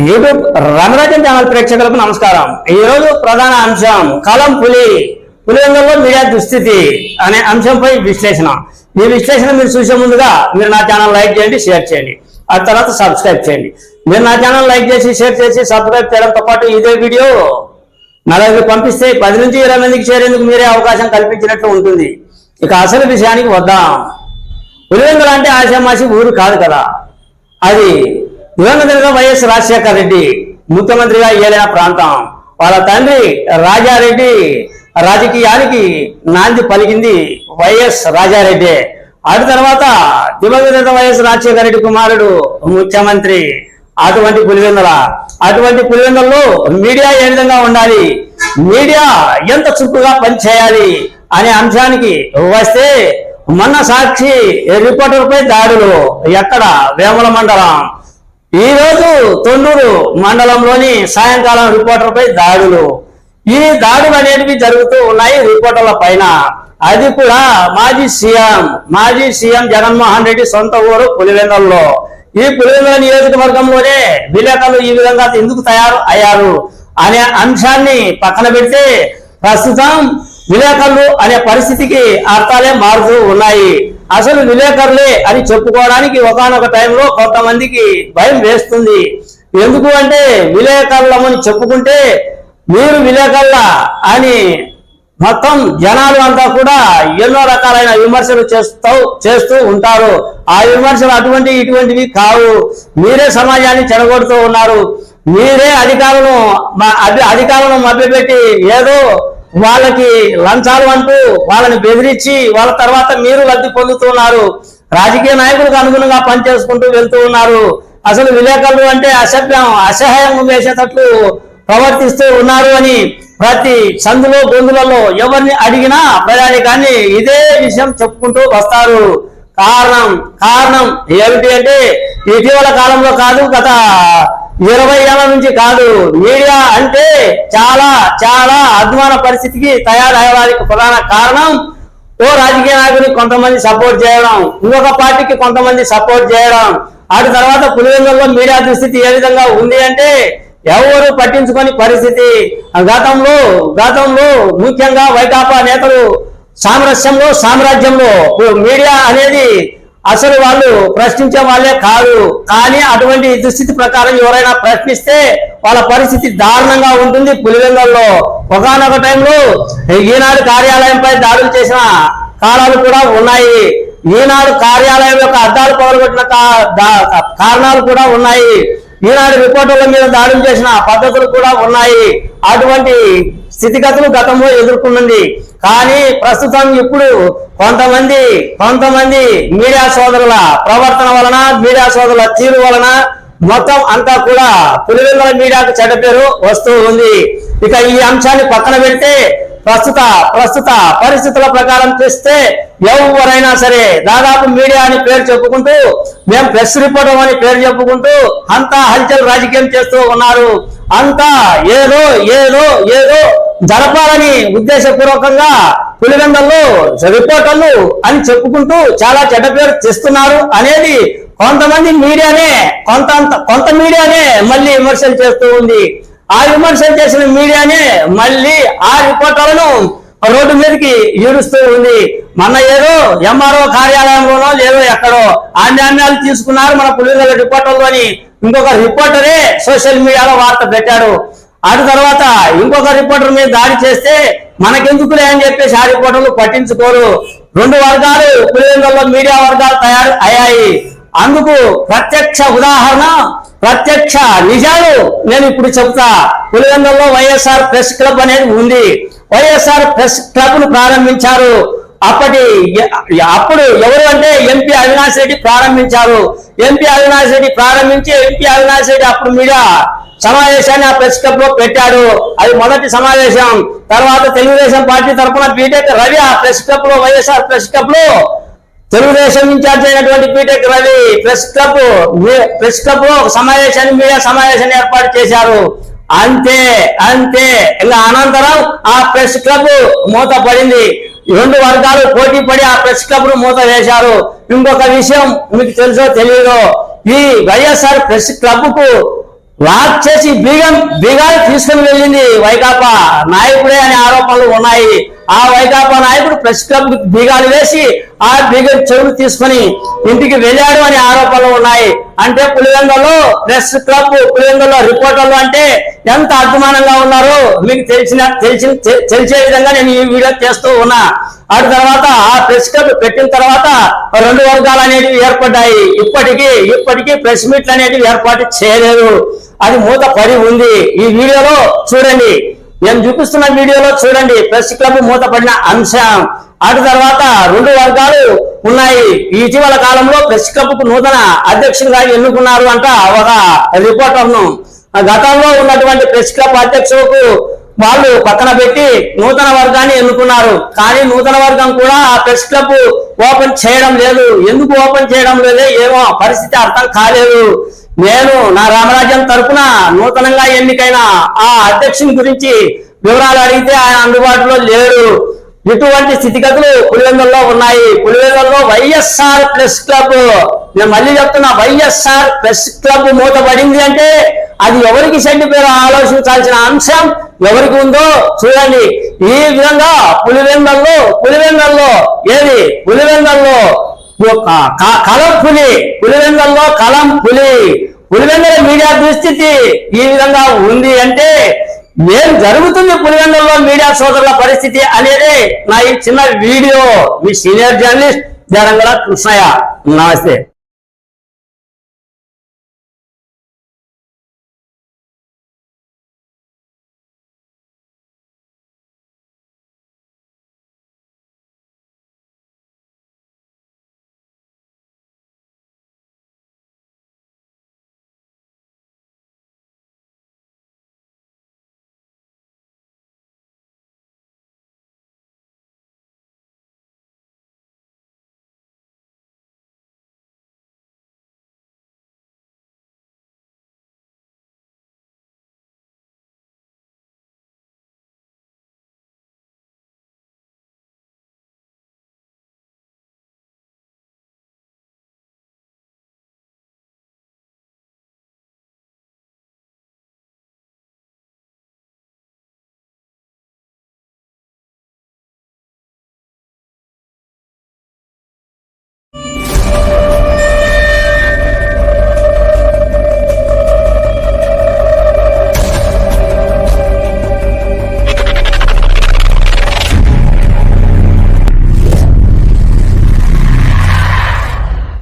YouTube Rangarajan channel ప్రేక్షకులకు నమస్కారం. ఈ రోజు ప్రధాన అంశం కలం పులి. పులివెందుల్లో మీడియా దుస్థితి అనే అంశంపై విశ్లేషణ. ఈ విశ్లేషణ మీరు చూసే ముందుగా మీరు నా ఛానల్ లైక్ చేయండి షేర్ చేయండి. ఆ తర్వాత సబ్స్క్రైబ్ చేయండి. మీరు నా ఛానల్ లైక్ చేసి షేర్ చేసి సబ్స్క్రైబ్ చేయడంతో పాటు ఇదే వీడియో నలుగురికి పంపిస్తే పది నుంచి ఇరవై మందికి చేరేందుకు మీరే అవకాశం కల్పించినట్లు ఉంటుంది. ఇక అసలు విషయానికి వద్దాం. పులివెందులు అంటే ఆశామాసి ఊరు కాదు కదా. అది దివంగతులుగా వైఎస్ రాజశేఖర రెడ్డి ముఖ్యమంత్రిగా ఏలిన ప్రాంతం. వాళ్ళ తండ్రి రాజారెడ్డి రాజకీయానికి నాంది పలికింది వైఎస్ రాజారెడ్డి. అటు తర్వాత దివంగత వైఎస్ రాజశేఖర రెడ్డి కుమారుడు ముఖ్యమంత్రి. అటువంటి పులివెందుల అటువంటి పులివెందుల్లో మీడియా ఏ విధంగా ఉండాలి? మీడియా ఎంత చురుకుగా పనిచేయాలి అనే అంశానికి వస్తే మొన్న సాక్షి రిపోర్టర్పై దాడులు ఎక్కడ? వేముల మండలం. ఈ రోజు తొండూరు మండలంలోని సాయంకాలం రిపోర్టర్పై దాడులు. ఈ దాడులు అనేటివి జరుగుతూ ఉన్నాయి రిపోర్టర్ల పైన. అది కూడా మాజీ సీఎం మాజీ సీఎం జగన్మోహన్ రెడ్డి సొంత ఊరు పులివెందల్లో. ఈ పులివెందుల నియోజకవర్గంలోనే విలేకరులు ఈ విధంగా ఎందుకు తయారు అయ్యారు అనే అంశాన్ని పక్కన పెడితే ప్రస్తుతం విలేకరులు అనే పరిస్థితికి అర్థాలే మారుతూ ఉన్నాయి. అసలు విలేకరులే అని చెప్పుకోవడానికి ఒకనొక టైంలో కొంతమందికి భయం వేస్తుంది. ఎందుకు అంటే విలేకరులమని చెప్పుకుంటే మీరు విలేకరుల అని మొత్తం జనాలు అంతా కూడా ఎన్నో రకాలైన విమర్శలు చేస్తూ చేస్తూ ఉంటారు. ఆ విమర్శలు అటువంటి ఇటువంటివి కావు. మీరే సమాజాన్ని చెడగొడుతూ ఉన్నారు. మీరే అధికారులను అధి- అధికారులను మభ్యపెట్టి ఏదో వాళ్ళకి లంచాలు అంటూ వాళ్ళని బెదిరించి వాళ్ళ తర్వాత మీరు లబ్ధి పొందుతున్నారు రాజకీయ నాయకులకు అనుగుణంగా పనిచేసుకుంటూ వెళ్తూ ఉన్నారు. అసలు విలేకరులు అంటే అసభ్యం అసహాయం వేసేటట్లు ప్రవర్తిస్తూ ఉన్నారు అని ప్రతి సందులో గొంతులలో ఎవరిని అడిగినా ప్రజానికాన్ని ఇదే విషయం చెప్పుకుంటూ వస్తారు. కారణం కారణం ఏమిటి అంటే ఇటీవల కాలంలో కాదు గత ఇరవై ఏళ్ళ నుంచి కాదు మీడియా అంటే చాలా చాలా అధ్వాన పరిస్థితికి తయారయ్యడానికి ప్రధాన కారణం ఓ రాజకీయ నాయకుడికి కొంతమంది సపోర్ట్ చేయడం ఇంకొక పార్టీకి కొంతమంది సపోర్ట్ చేయడం. అటు తర్వాత పులివెందుల్లో మీడియా దుస్థితి ఏ విధంగా ఉంది అంటే ఎవరు పట్టించుకొని పరిస్థితి. గతంలో గతంలో ముఖ్యంగా వైకాపా నేతలు సామరస్యంలో సామ్రాజ్యంలో మీడియా అనేది అసలు వాళ్ళు ప్రశ్నించే వాళ్ళే కాదు. కానీ అటువంటి దుస్థితి ప్రకారం ఎవరైనా ప్రశ్నిస్తే వాళ్ళ పరిస్థితి దారుణంగా ఉంటుంది పులివెందుల్లో. ఒకనొక టైంలో ఈనాడు కార్యాలయంపై దాడులు చేసిన కాలాలు కూడా ఉన్నాయి. ఈనాడు కార్యాలయం యొక్క అద్దాలు పగలగొట్టిన కా- కారణాలు కూడా ఉన్నాయి. ఈనాడు రిపోర్టర్ల మీద దాడులు చేసిన పద్ధతులు కూడా ఉన్నాయి. అటువంటి స్థితిగతులు గతంలో ఎదుర్కొన్నది కానీ ప్రస్తుతం ఇప్పుడు కొంతమంది కొంతమంది మీడియా సోదరుల ప్రవర్తన వలన మీడియా సోదరుల తీరు వలన మొత్తం అంతా కూడా పులివెందుల మీడియాకు చెడ్డ పేరు వస్తూ ఉంది. ఇక ఈ అంశాన్ని పక్కన పెడితే ప్రస్తుత ప్రస్తుత పరిస్థితుల ప్రకారం చూస్తే ఎవరైనా సరే దాదాపు మీడియా అని పేరు చెప్పుకుంటూ మేము ప్రెస్ రిపోర్టర్ అని పేరు చెప్పుకుంటూ అంతా హల్చల్ రాజకీయం చేస్తూ ఉన్నారు. అంతా ఏదో ఏదో ఏదో జరపాలని ఉద్దేశపూర్వకంగా పులివెందల్లో రిపోర్టర్లు అని చెప్పుకుంటూ చాలా చెడ్డ పేరు తెస్తున్నారు అనేది కొంతమంది మీడియానే కొంత కొంత మీడియానే మళ్ళీ విమర్శలు చేస్తూ ఉంది. ఆ విమర్శలు చేసిన మీడియానే మళ్ళీ ఆ రిపోర్టర్లను రోడ్డు మీదకి ఈడుస్తూ ఉంది. మన ఏదో ఎంఆర్ఓ కార్యాలయంలోనో లేదో ఎక్కడో ఆ తీసుకున్నారు మన పులివెందుల రిపోర్టర్లు అని. ఇంకొక రిపోర్టరే సోషల్ మీడియాలో వార్త పెట్టాడు. అటు తర్వాత ఇంకొక రిపోర్టర్ మీద దాడి చేస్తే మనకెందుకులే అని చెప్పేసి ఆ రిపోర్టర్లు పట్టించుకోరు. రెండు వర్గాలు పులివెందుల్లో మీడియా వర్గాలు తయారు అయ్యాయి. అందుకు ప్రత్యక్ష ఉదాహరణ ప్రత్యక్ష నిజాలు నేను ఇప్పుడు చెప్తా. పులివెందుల్లో వైఎస్ఆర్ ప్రెస్ క్లబ్ అనేది ఉంది. వైఎస్ఆర్ ప్రెస్ క్లబ్ను ప్రారంభించారు. అప్పటి అప్పుడు ఎవరు అంటే ఎంపీ అవినాష్ రెడ్డి ప్రారంభించారు. ఎంపీ అవినాష్ రెడ్డి ప్రారంభించి ఎంపీ అవినాష్ రెడ్డి అప్పుడు మీడియా సమావేశాన్ని ఆ ప్రెస్ క్లబ్లో పెట్టాడు. అది మొదటి సమావేశం. తర్వాత తెలుగుదేశం పార్టీ తరఫున బీటెక్ రవి ఆ ప్రెస్ క్లబ్లో వైఎస్ఆర్ ప్రెస్ క్లబ్లో. తెలుగుదేశం ఇన్ఛార్జ్ అయినటువంటి BTech Ravi press club press క్లబ్లో ఒక సమావేశాన్ని మీడియా సమావేశాన్ని ఏర్పాటు చేశారు. అంతే అంతే. ఇంకా అనంతరం ఆ ప్రెస్ క్లబ్ మూత పడింది. రెండు వర్గాలు పోటీ పడి ఆ ప్రెస్ క్లబ్ను మూత వేశారు. ఇంకొక విషయం మీకు తెలుసో తెలియదు ఈ వైఎస్ఆర్ ప్రెస్ క్లబ్కు లాక్ చేసి బీగం బీగాలు తీసుకుని వెళ్ళింది వైకాపా నాయకుడే అనే ఆరోపణలు ఉన్నాయి. ఆ వైకాపా నాయకుడు ప్రెస్ క్లబ్ బీగాలు వేసి ఆ బీగం చెవులు తీసుకుని ఇంటికి వెళ్ళాడు అనే ఆరోపణలు ఉన్నాయి. అంటే పులివెందలో ప్రెస్ క్లబ్ పులివెందలో రిపోర్టర్లు అంటే ఎంత అభిమానంగా ఉన్నారో మీకు తెలిసిన తెలిసిన తెలిసే విధంగా నేను ఈ వీడియో చేస్తూ ఉన్నా. అటు తర్వాత ఆ ప్రెస్ క్లబ్ పెట్టిన తర్వాత రెండు వర్గాలు అనేటివి ఏర్పడ్డాయి. ఇప్పటికీ ఇప్పటికీ ప్రెస్ మీట్లు అనేటివి ఏర్పాటు చేయలేదు. అది మూత పడి ఉంది. ఈ వీడియోలో చూడండి. నేను చూపిస్తున్న వీడియోలో చూడండి. ప్రెస్ క్లబ్ మూతపడిన అంశం. అటు తర్వాత రెండు వర్గాలు ఉన్నాయి. ఇటీవల కాలంలో ప్రెస్ క్లబ్కు నూతన అధ్యక్షులుగా ఎన్నుకున్నారు అంట ఒక రిపోర్టర్ను. గతంలో ఉన్నటువంటి ప్రెస్ క్లబ్ అధ్యక్షులకు వాళ్ళు పక్కన పెట్టి నూతన వర్గాన్ని ఎన్నుకున్నారు. కానీ నూతన వర్గం కూడా ఆ ప్రెస్ క్లబ్ ఓపెన్ చేయడం లేదు. ఎందుకు ఓపెన్ చేయడం లేదే ఏమో పరిస్థితి అర్థం కాలేదు. నేను నా రామరాజ్యం తరపున నూతనంగా ఎన్నికైన ఆ అధ్యక్షుని గురించి వివరాలు అడిగితే ఆయన అందుబాటులో లేరు ఇటువంటి స్థితిగతులు పులివెందుల్లో ఉన్నాయి. పులివెందుల్లో వైఎస్ఆర్ ప్రెస్ క్లబ్ నేను మళ్ళీ చెప్తున్నా వైఎస్ఆర్ ప్రెస్ క్లబ్ మూతపడింది అంటే అది ఎవరికి చెడ్డి పేరు ఆలోచించాల్సిన అంశం ఎవరికి ఉందో చూడండి. ఈ విధంగా పులివెందల్లో పులివెందల్లో ఏది? పులివెందల్లో కలం పులి. పులివెందల్లో కలం పులి. పులివెందల మీడియా దుస్థితి ఈ విధంగా ఉంది అంటే ఏం జరుగుతుంది పులివెందుల్లో మీడియా సోదరుల పరిస్థితి అనేది నా ఈ చిన్న వీడియో. మీ సీనియర్ జర్నలిస్ట్ జరంగల కృష్ణయ్య. నమస్తే.